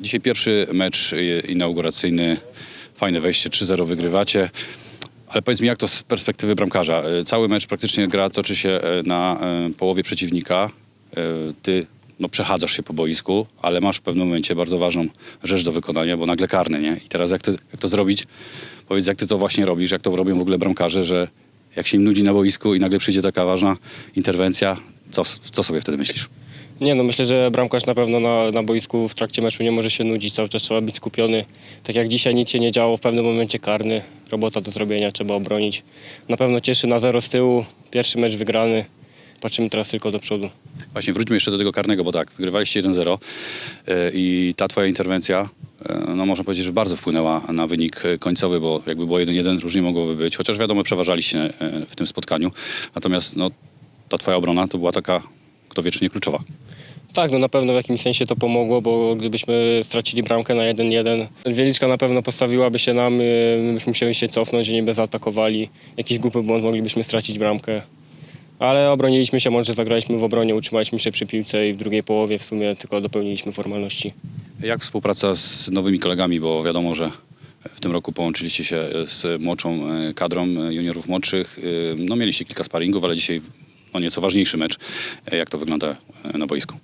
Dzisiaj pierwszy mecz y, inauguracyjny, fajne wejście, 3-0 wygrywacie. Ale powiedz mi, jak to z perspektywy bramkarza? Y, Cały mecz praktycznie gra toczy się y, na połowie przeciwnika. Ty no, przechadzasz się po boisku, ale masz w pewnym momencie bardzo ważną rzecz do wykonania, bo nagle karny, nie? I teraz jak to, jak to zrobić? Powiedz, jak ty to właśnie robisz, jak to robią w ogóle bramkarze, że jak się im nudzi na boisku i nagle przyjdzie taka ważna interwencja, co, co sobie wtedy myślisz? Nie no, myślę, że bramkarz na pewno na, na boisku w trakcie meczu nie może się nudzić, cały czas trzeba być skupiony. Tak jak dzisiaj nic się nie działo, w pewnym momencie karny, robota do zrobienia, trzeba obronić. Na pewno cieszy na zero z tyłu, pierwszy mecz wygrany, patrzymy teraz tylko do przodu. Właśnie wróćmy jeszcze do tego karnego, bo tak, wygrywaliście 1-0 y, i ta twoja interwencja, y, no można powiedzieć, że bardzo wpłynęła na wynik końcowy, bo jakby było 1-1, różnie mogłoby być, chociaż wiadomo, przeważaliście y, w tym spotkaniu. Natomiast no, ta twoja obrona to była taka, kto wiecznie kluczowa. Tak, no na pewno w jakimś sensie to pomogło, bo gdybyśmy stracili bramkę na 1-1, Wieliczka na pewno postawiłaby się nam, y, my byśmy musieli się cofnąć, nie by zaatakowali. Jakiś głupy błąd moglibyśmy stracić bramkę. Ale obroniliśmy się, może zagraliśmy w obronie, utrzymaliśmy się przy piłce i w drugiej połowie w sumie tylko dopełniliśmy formalności. Jak współpraca z nowymi kolegami, bo wiadomo, że w tym roku połączyliście się z młodszą y, kadrą y, juniorów młodszych. Y, No mieliście kilka sparingów, ale dzisiaj no, nieco ważniejszy mecz. Y, Jak to wygląda y, na boisku?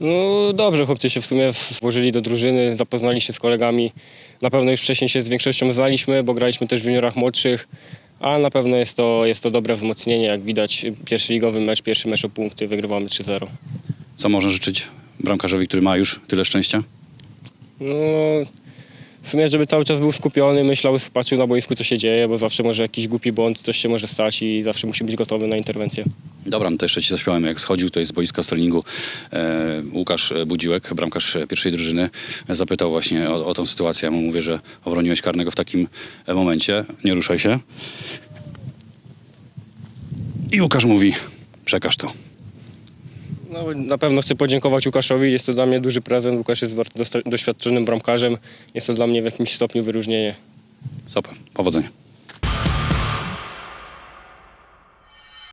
No dobrze, chłopcy się w sumie włożyli do drużyny, zapoznali się z kolegami. Na pewno już wcześniej się z większością znaliśmy, bo graliśmy też w juniorach młodszych, a na pewno jest to, jest to dobre wzmocnienie. Jak widać, pierwszy ligowy mecz, pierwszy mecz o punkty, wygrywamy 3-0. Co można życzyć bramkarzowi, który ma już tyle szczęścia? No, w sumie, żeby cały czas był skupiony, myślał, patrzył na boisku, co się dzieje, bo zawsze może jakiś głupi błąd, coś się może stać i zawsze musi być gotowy na interwencję. Dobra, no to jeszcze ci zaśpiewałem, jak schodził tutaj z boiska z treningu e, Łukasz Budziłek, bramkarz pierwszej drużyny, zapytał właśnie o, o tą sytuację. Ja mu mówię, że obroniłeś karnego w takim e, momencie. Nie ruszaj się. I Łukasz mówi, przekaż to. No, na pewno chcę podziękować Łukaszowi, jest to dla mnie duży prezent. Łukasz jest bardzo doświadczonym bramkarzem, jest to dla mnie w jakimś stopniu wyróżnienie. Super, powodzenia.